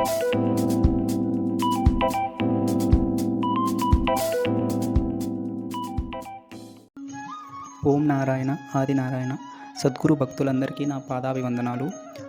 ఓం నారాయణ ఆది నారాయణ. సద్గురు భక్తులందరికీ నా పాదాభివందనాలు.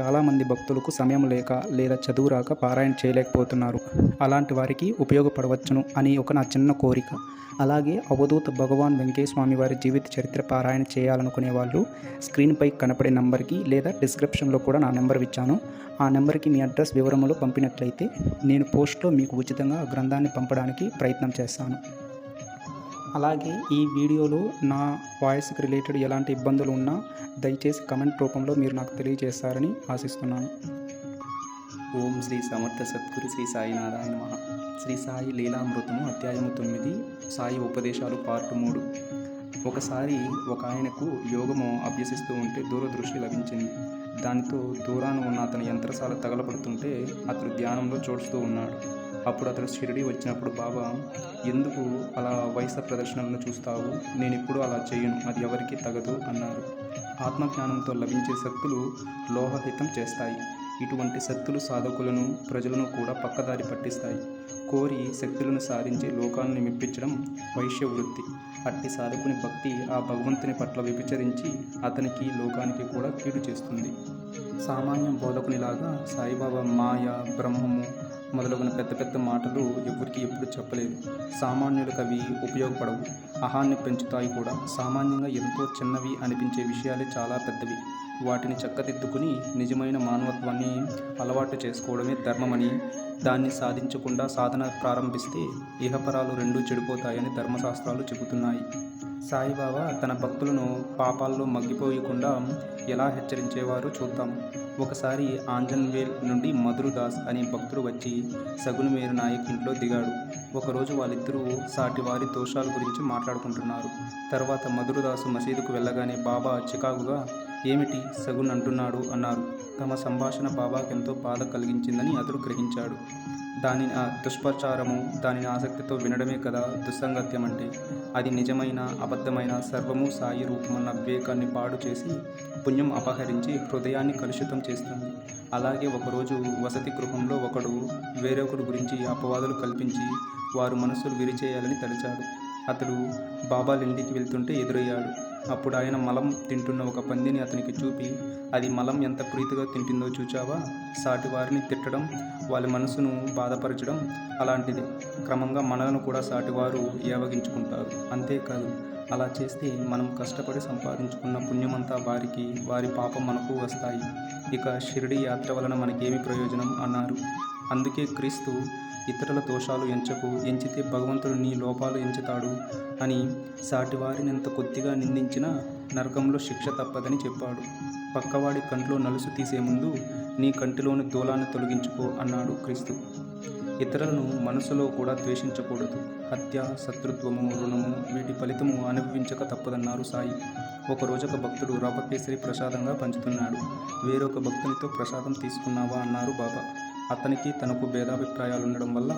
చాలామంది భక్తులకు సమయం లేక లేదా చదువు రాక పారాయణ చేయలేకపోతున్నారు. అలాంటి వారికి ఉపయోగపడవచ్చును అని ఒక నా చిన్న కోరిక. అలాగే అవధూత భగవాన్ వెంకయ్య స్వామి వారి జీవిత చరిత్ర పారాయణ చేయాలనుకునే వాళ్ళు స్క్రీన్పై కనపడే నంబర్కి లేదా డిస్క్రిప్షన్లో కూడా నా నెంబర్ ఇచ్చాను. ఆ నెంబర్కి మీ అడ్రస్ వివరములు పంపినట్లయితే నేను పోస్ట్లో మీకు ఉచితంగా ఆ గ్రంథాన్ని పంపడానికి ప్రయత్నం చేస్తాను. అలాగే ఈ వీడియోలో నా వాయిస్కి రిలేటెడ్ ఎలాంటి ఇబ్బందులు ఉన్నా దయచేసి కమెంట్ రూపంలో మీరు నాకు తెలియజేస్తారని ఆశిస్తున్నాను. ఓం శ్రీ సమర్థ సద్గురు శ్రీ సాయినాథాయ మహా శ్రీ సాయి లీలామృతము అధ్యాయము తొమ్మిది సాయి ఉపదేశాలు పార్ట్ మూడు. ఒకసారి ఒక ఆయనకు యోగము అభ్యసిస్తూ ఉంటే దూరదృష్టి లభించింది. దానితో దూరాన ఉన్న అతని యంత్రశాల తగలబడుతుంటే అతడు ధ్యానంలో చూస్తూ ఉన్నాడు. అప్పుడు అతడు షిరిడి వచ్చినప్పుడు బాబా ఎందుకు అలా వయస ప్రదర్శనలను చూస్తావు? నేను ఇప్పుడు అలా చేయను అది ఎవరికీ తగదు అన్నారు. ఆత్మజ్ఞానంతో లభించే శక్తులు లోహహితం చేస్తాయి. ఇటువంటి శక్తులు సాధకులను ప్రజలను కూడా పక్కదారి పట్టిస్తాయి. కోరి శక్తులను సాధించి లోకాలను మెప్పించడం వైశ్య వృత్తి. అట్టి సాధకుని భక్తి ఆ భగవంతుని పట్ల విభచరించి అతనికి లోకానికి కూడా కీడు చేస్తుంది. సామాన్య బోధకునిలాగా సాయిబాబా మాయ బ్రహ్మము మొదలగున పెద్ద పెద్ద మాటలు ఎవరికి ఎప్పుడు చెప్పలేదు. సామాన్యులకు అవి ఉపయోగపడవు. అహాన్ని పెంచుతాయి కూడా. సామాన్యంగా ఎంతో చిన్నవి అనిపించే విషయాలే చాలా పెద్దవి. వాటిని చక్కదిద్దుకుని నిజమైన మానవత్వాన్ని అలవాటు చేసుకోవడమే ధర్మమని దాన్ని సాధించకుండా సాధన ప్రారంభిస్తే ఇహపరాలు రెండూ చెడిపోతాయని ధర్మశాస్త్రాలు చెబుతున్నాయి. సాయిబాబా తన భక్తులను పాపాల్లో మగ్గిపోయకుండా ఎలా హెచ్చరించేవారో చూద్దాం. ఒకసారి ఆంజన్వేల్ నుండి మధురదాస్ అనే భక్తుడు వచ్చి సగులుమేరు నాయక్ ఇంట్లో దిగాడు. ఒకరోజు వాళ్ళిద్దరూ సాటి వారి దోషాల గురించి మాట్లాడుకుంటున్నారు. తర్వాత మధురదాసు మసీదుకు వెళ్ళగానే బాబా చికాకుగా ఏమిటి సగున్ అంటున్నాడు అన్నారు. తమ సంభాషణ బాబాకెంతో బాధ కలిగించిందని అతడు గ్రహించాడు. దాని ఆ దుష్ప్రచారము దానిని ఆసక్తితో వినడమే కదా దుస్సంగత్యం అంటే అది నిజమైన అబద్ధమైన సర్వము సాయి రూపమన్న వివేకాన్ని పాడు చేసి పుణ్యం అపహరించి హృదయాన్ని కలుషితం చేస్తుంది. అలాగే ఒకరోజు వసతి గృహంలో ఒకడు వేరొకడు గురించి అపవాదులు కల్పించి వారు మనసులు విరిచేయాలని తలిచాడు. అతడు బాబాలింటికి వెళ్తుంటే ఎదురయ్యాడు. అప్పుడు ఆయన మలం తింటున్న ఒక పందిని అతనికి చూపి అది మలం ఎంత ప్రీతిగా తింటుందో చూచావా? సాటి వారిని తిట్టడం వాళ్ళ మనసును బాధపరచడం అలాంటిది. క్రమంగా మనలను కూడా సాటివారు ఏవగించుకుంటారు. అంతేకాదు అలా చేస్తే మనం కష్టపడి సంపాదించుకున్న పుణ్యమంతా వారికి వారి పాపం మనకు వస్తాయి. ఇక షిరిడి యాత్ర వలన మనకేమి ప్రయోజనం? అన్నారు. అందుకే క్రీస్తు ఇతరుల దోషాలు ఎంచకు ఎంచితే భగవంతుడు నీ లోపాలు ఎంచుతాడు అని సాటివారినంత ఎంత కొద్దిగా నిందించినా నరకంలో శిక్ష తప్పదని చెప్పాడు. పక్కవాడి కంట్లో నలుసు తీసే ముందు నీ కంటిలోని దూలాన్ని తొలగించుకో అన్నాడు క్రీస్తు. ఇతరులను మనసులో కూడా ద్వేషించకూడదు. హత్య శత్రుత్వము రుణము వీటి ఫలితము అనుభవించక తప్పదన్నారు సాయి. ఒకరోజు ఒక భక్తుడు రాపకేసరి ప్రసాదంగా పంచుతున్నాడు. వేరొక భక్తునితో ప్రసాదం తీసుకున్నావా అన్నారు బాబా. అతనికి తనకు భేదాభిప్రాయాలు ఉండడం వల్ల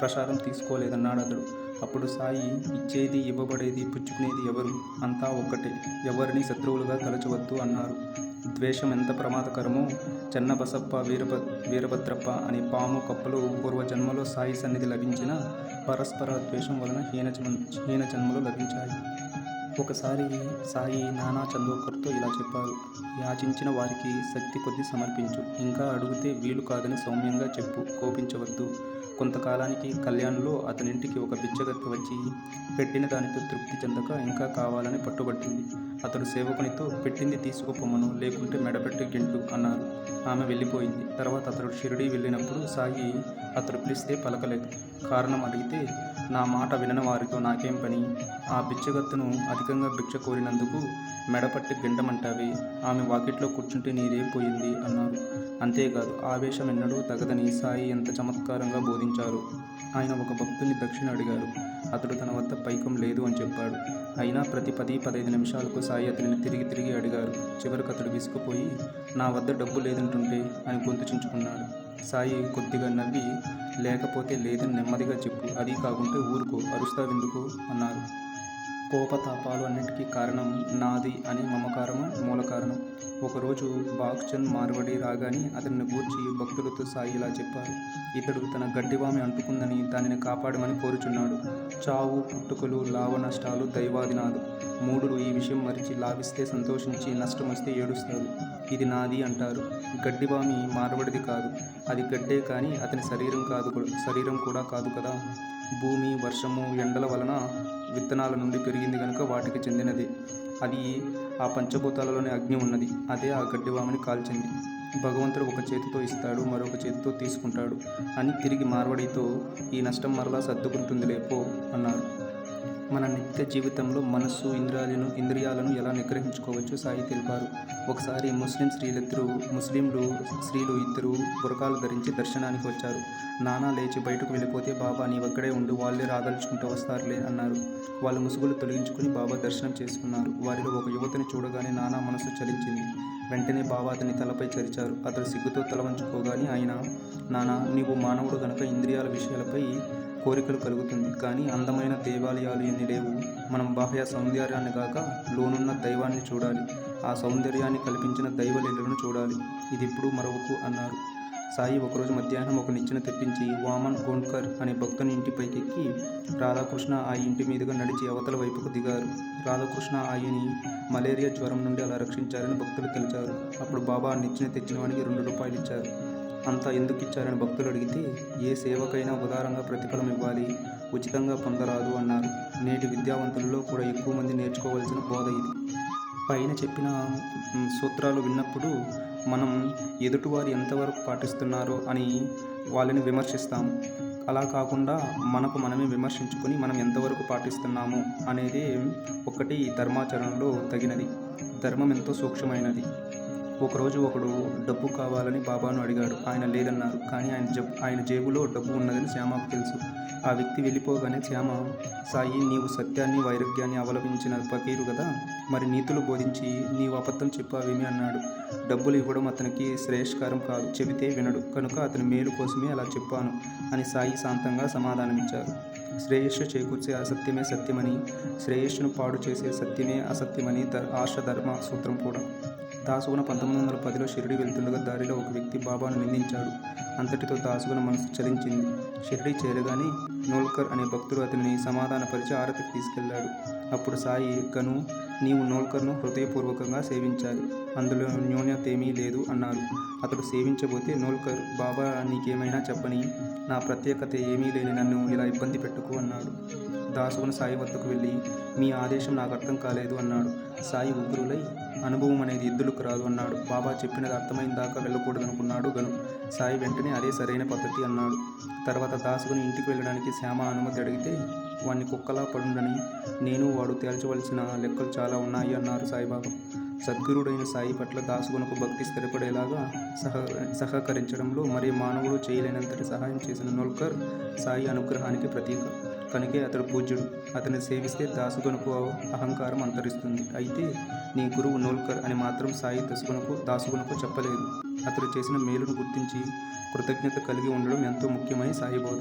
ప్రసాదం తీసుకోలేదన్నాడు అతడు. అప్పుడు సాయి ఇచ్చేది ఇవ్వబడేది పుచ్చుకునేది ఎవరు? అంతా ఒక్కటే. ఎవరిని శత్రువులుగా తలచవద్దు అన్నారు. ద్వేషం ఎంత ప్రమాదకరమో చెన్నబసప్ప వీరభ వీరభద్రప్ప అనే పాము కప్పలు పూర్వజన్మలో సాయి సన్నిధి లభించిన పరస్పర ద్వేషం వలన హీన జన్మ హీన జన్మలు లభించాయి. ఒకసారి సాయి నానా చందోకర్తో ఇలా చెప్పారు యాచించిన వారికి శక్తి కొద్ది సమర్పించు. ఇంకా అడిగితే వీలు కాదని సౌమ్యంగా చెప్పు కోపించవద్దు. కొంతకాలానికి కళ్యాణ్లో అతనింటికి ఒక బిచ్చగత్తి వచ్చి పెట్టిన దానితో తృప్తి చెందక ఇంకా కావాలని పట్టుబట్టింది. అతడు సేవకునితో పెట్టింది తీసుకుపోమను లేకుంటే మెడపెట్టి గింటు అన్నారు. ఆమె వెళ్ళిపోయింది. తర్వాత అతడు షిరిడి వెళ్ళినప్పుడు సాయి అతడు పిలిస్తే పలకలేదు. కారణం అడిగితే నా మాట వినని వారితో నాకేం పని? ఆ బిచ్చగత్తును అధికంగా భిక్ష కోరినందుకు మెడపట్టి గిండమంటావి ఆమె వాకిట్లో కూర్చుంటే నీరైపోయింది అన్నారు. అంతేకాదు ఆవేశం ఎన్నడూ తగదని సాయి ఎంత చమత్కారంగా బోధించారు? ఆయన ఒక భక్తుని దక్షిణ అడిగారు. అతడు తన వద్ద పైకం లేదు అని చెప్పాడు. అయినా ప్రతి పది పదహైదు నిమిషాలకు సాయి అతనిని తిరిగి తిరిగి అడిగారు. చివరికి అతడు విసుకుపోయి నా వద్ద డబ్బు లేదంటుంటే అని గొంతు చించుకున్నాడు. సాయి కొద్దిగా నవ్వి లేకపోతే లేదని నెమ్మదిగా చెప్పు. అది కాకుంటే ఊరుకో అరుస్తావెందుకు? అన్నారు. కోపతాపాలు అన్నిటికీ కారణం నాది అని మమకారము? మూల కారణం. ఒకరోజు బాక్చంద్ మార్వడి రాగానే అతన్ని గూర్చి భక్తులతో సాయి ఇలా చెప్పారు. ఇతడు తన గడ్డివామి అంటుకుందని దానిని కాపాడమని కోరుచున్నాడు. చావు పుట్టుకలు లాభ నష్టాలు దైవాదినాదు మూడులు ఈ విషయం మరిచి లాభిస్తే సంతోషించి నష్టం వస్తే ఏడుస్తారు. ఇది నాది అంటారు. గడ్డివామి మార్వడిది కాదు. అది గడ్డే కానీ అతని శరీరం కాదు శరీరం కూడా కాదు కదా. భూమి వర్షము ఎండల వలన విత్తనాల నుండి పెరిగింది కనుక వాటికి చెందినది. అది ఆ పంచభూతాలలోని అగ్ని ఉన్నది. అదే ఆ గడ్డివామిని కాల్చింది. భగవంతుడు ఒక చేతితో ఇస్తాడు మరొక చేతితో తీసుకుంటాడు అని తిరిగి మార్వడితో ఈ నష్టం మరలా సర్దుకుంటుంది లేపో అన్నారు మన నిత్య జీవితంలో మనస్సు ఇంద్రియాలను ఇంద్రియాలను ఎలా నిగ్రహించుకోవచ్చు సాయి తెలిపారు. ఒకసారి ముస్లిం స్త్రీలిద్దరూ ముస్లింలు స్త్రీలు ఇద్దరు బురకాలు ధరించి దర్శనానికి వచ్చారు. నానా లేచి బయటకు వెళ్ళిపోతే బాబా నీ ఒక్కడే ఉండి వాళ్ళే రాదలుచుకుంటూ వస్తారులే అన్నారు. వాళ్ళు ముసుగులు తొలగించుకుని బాబా దర్శనం చేసుకున్నారు. వారిలో ఒక యువతని చూడగానే నానా మనసు చలించింది. వెంటనే బాబా అతని తలపై చరిచారు. అతడు సిగ్గుతో తల వంచుకోగానే ఆయన నానా నీవు మానవుడు గనక ఇంద్రియాల విషయాలపై కోరికలు కలుగుతుంది. కానీ అందమైన దేవాలయాలు ఎన్ని లేవు? మనం బాహ్య సౌందర్యాన్ని కాక లోనున్న దైవాన్ని చూడాలి. ఆ సౌందర్యాన్ని కల్పించిన దైవలీలను చూడాలి. ఇది ఇప్పుడు మరొకకు అన్నారు. సాయి ఒకరోజు మధ్యాహ్నం ఒక నిచ్చెన తెప్పించి వామన్ గోండ్కర్ అనే భక్తుని ఇంటిపైకి ఎక్కి రాధాకృష్ణ ఆ ఇంటి మీదుగా నడిచి అవతల వైపుకు దిగారు. రాధాకృష్ణ ఆయని మలేరియా జ్వరం నుండి అలా రక్షించారని భక్తులు తెలిచారు. అప్పుడు బాబా ఆ నిచ్చెన తెచ్చిన వాడికి రెండు రూపాయలు ఇచ్చారు అంతా ఎందుకు ఇచ్చారని భక్తులు అడిగితే ఏ సేవకైనా ఉదారంగా ప్రతిఫలం ఇవ్వాలి ఉచితంగా పొందరాదు అన్నారు. నేటి విద్యావంతులలో కూడా ఎక్కువ మంది నేర్చుకోవాల్సిన బోధ ఇది. పైన చెప్పిన సూత్రాలు విన్నప్పుడు మనం ఎదుటివారు ఎంతవరకు పాటిస్తున్నారో అని వాళ్ళని విమర్శిస్తాము. అలా కాకుండా మనకు మనమే విమర్శించుకొని మనం ఎంతవరకు పాటిస్తున్నాము అనేది ఒకటి ధర్మాచరణలో తగినది. ధర్మం ఎంతో సూక్ష్మమైనది. ఒకరోజు ఒకడు డబ్బు కావాలని బాబాను అడిగాడు. ఆయన లేదన్నారు. కానీ ఆయన జబ్ ఆయన జేబులో డబ్బు ఉన్నదని శ్యామకు తెలుసు. ఆ వ్యక్తి వెళ్ళిపోగానే శ్యామ సాయి నీవు సత్యాన్ని వైరుధ్యాన్ని అవలంబించిన ఫకీరు కదా? మరి నీతులు బోధించి నీవు అబద్ధం చెప్పావేమి? అన్నాడు. డబ్బులు ఇవ్వడం అతనికి శ్రేయస్కారం కాదు. చెబితే వినడు. కనుక అతని మేలు కోసమే అలా చెప్పాను అని సాయి శాంతంగా సమాధానమిచ్చారు. శ్రేయస్సు చేకూర్చే అసత్యమే సత్యమని శ్రేయస్సును పాడు చేసే సత్యమే అసత్యమని ఆశ ధర్మ సూత్రం కూడా. దాసుగుణ పంతొమ్మిది వందల పదిలో షిరిడి వెళ్తుండగా దారిలో ఒక వ్యక్తి బాబాను నిందించాడు. అంతటితో దాసుగుణ మనసు చలించింది. షిరిడి చేరగానే నోల్కర్ అనే భక్తుడు అతనిని సమాధానపరిచి ఆరతికి తీసుకెళ్ళాడు. అప్పుడు సాయి గను నీవు నోల్కర్ను హృదయపూర్వకంగా సేవించాలి. అందులో న్యూన్యత ఏమీ లేదు అన్నారు. అతడు సేవించబోతే నోల్కర్ బాబా నీకేమైనా చెప్పని? నా ప్రత్యేకత ఏమీ లేని నన్ను ఇలా ఇబ్బంది పెట్టుకు అన్నాడు. దాసువును సాయి వద్దకు వెళ్ళి మీ ఆదేశం నాకు అర్థం కాలేదు అన్నాడు. సాయి ఉగ్రులై అనుభవం అనేది ఎద్దులకు రాదు అన్నాడు. బాబా చెప్పినది అర్థమైన దాకా వెళ్ళకూడదనుకున్నాడు గను. సాయి వెంటనే అదే సరైన పద్ధతి అన్నాడు. తర్వాత దాసుగుని ఇంటికి వెళ్ళడానికి శ్యామ అనుమతి అడిగితే వాణ్ణి కుక్కలా పడుండని నేను వాడు తేల్చవలసిన లెక్కలు చాలా ఉన్నాయి అన్నారు సాయిబాబా. సద్గురుడైన సాయి పట్ల దాసుగునకు భక్తి స్థిరపడేలాగా సహ సహకరించడంలో మరి మానవుడు చేయలేనంతటి సహాయం చేసిన నోల్కర్ సాయి అనుగ్రహానికి ప్రతీక. కనుకే అతడు పూజ్యుడు. అతన్ని సేవిస్తే దాసుగునకు అహంకారం అంతరిస్తుంది. అయితే నీ గురువు నోల్కర్ అని మాత్రం సాయి దశగునకు దాసుగునకు చెప్పలేదు. అతడు చేసిన మేలును గుర్తించి కృతజ్ఞత కలిగి ఉండడం ఎంతో ముఖ్యమని సాయి బోధ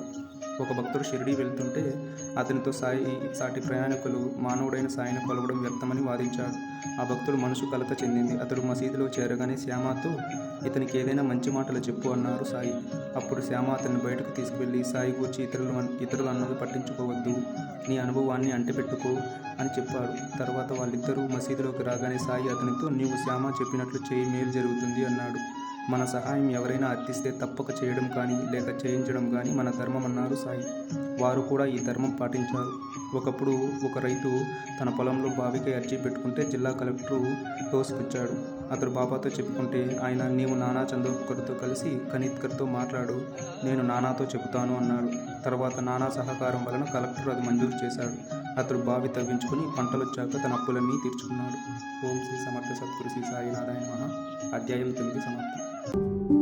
ఒక భక్తుడు షిరిడి వెళ్తుంటే అతనితో సాయి సాటి ప్రయాణికులు మానవుడైన సాయిని కొలవడం వ్యర్థమని వాదించాడు ఆ భక్తుడు మనసు కలత చెందింది. అతడు మసీదులో చేరగానే శ్యామతో ఇతనికి ఏదైనా మంచి మాటలు చెప్పు అన్నారు సాయి. అప్పుడు శ్యామ అతన్ని బయటకు తీసుకువెళ్ళి సాయి గూర్చి ఇతరులు ఇతరులు అన్నది పట్టించుకోవద్దు. నీ అనుభవాన్ని అంటిపెట్టుకో అని చెప్పాడు. తర్వాత వాళ్ళిద్దరూ మసీదులోకి రాగానే సాయి అతనితో నీవు శ్యామ చెప్పినట్లు చేయి మేలు జరుగుతుంది అన్నాడు. మన సహాయం ఎవరైనా అర్థిస్తే తప్పక చేయడం కానీ లేక చేయించడం కానీ మన ధర్మం అన్నారు సాయి. వారు కూడా ఈ ధర్మం పాటించారు. ఒకప్పుడు ఒక రైతు తన పొలంలో బావికి అర్జీ పెట్టుకుంటే జిల్లా కలెక్టరు తోసిపుచ్చాడు అతడు బాబాతో చెప్పుకుంటే ఆయన నీవు నానా చందోకర్తో కలిసి కనీత్కర్తో మాట్లాడు నేను నానాతో చెబుతాను అన్నాడు. తర్వాత నానా సహకారం వలన కలెక్టర్ అది మంజూరు చేశాడు. అతడు బావి తవ్వించుకుని పంటలొచ్చాక తన అప్పులన్నీ తీర్చుకున్నాడు. ఓం శ్రీ సమర్థ సద్గురు శ్రీ సాయినారాయణ మహా. అధ్యాయం తొమ్మిది సమాప్తం.